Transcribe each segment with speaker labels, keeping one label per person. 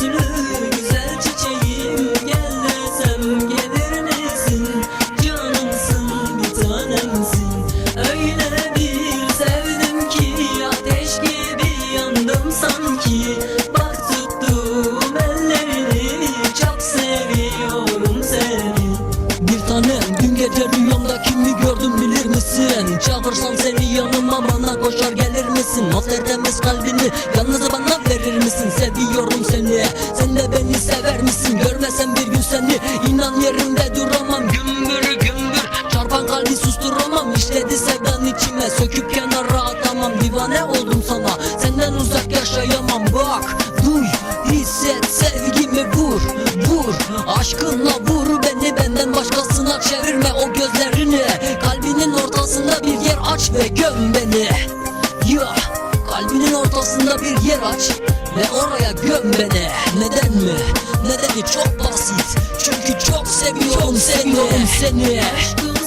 Speaker 1: Yüzünü tanem dün gece rüyamda kimi gördüm bilir misin? Çağırsam seni yanıma bana koşar gelir misin? O tertemiz kalbini yalnız bana verir misin? Seviyorum seni sen de beni sever misin? Görmesem bir gün seni inan yerimde duramam Gümbür gümbür çarpan kalbi susturamam İşledi sevdan içime söküp kenara atamam Divane oldum sana senden uzak yaşayamam Bak duy hisset sevgimi vur vur Aşkınla vur aç ve göm beni. Ya kalbinin ortasında bir yer aç ve oraya göm beni. Neden mi? Nedeni çok basit. Çünkü çok seviyorum seni. Seni. Aşkımsın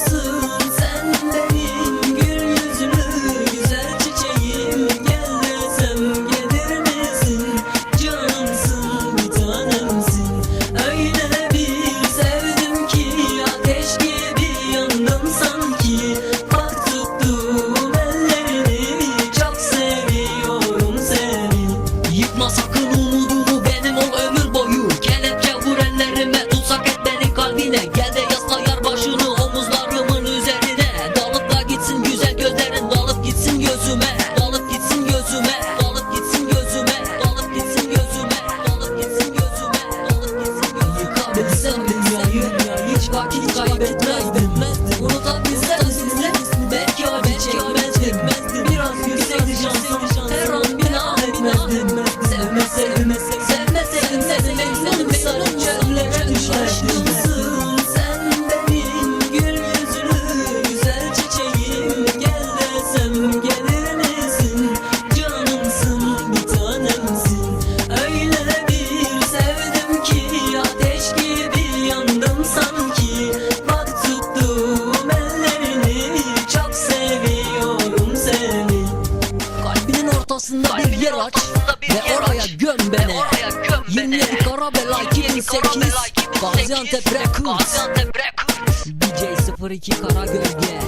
Speaker 1: Ortasında bir yer aç ve oraya göm beni. 27 Karabela 2008 Gaziantep Records. DJ 02 Kara Gölge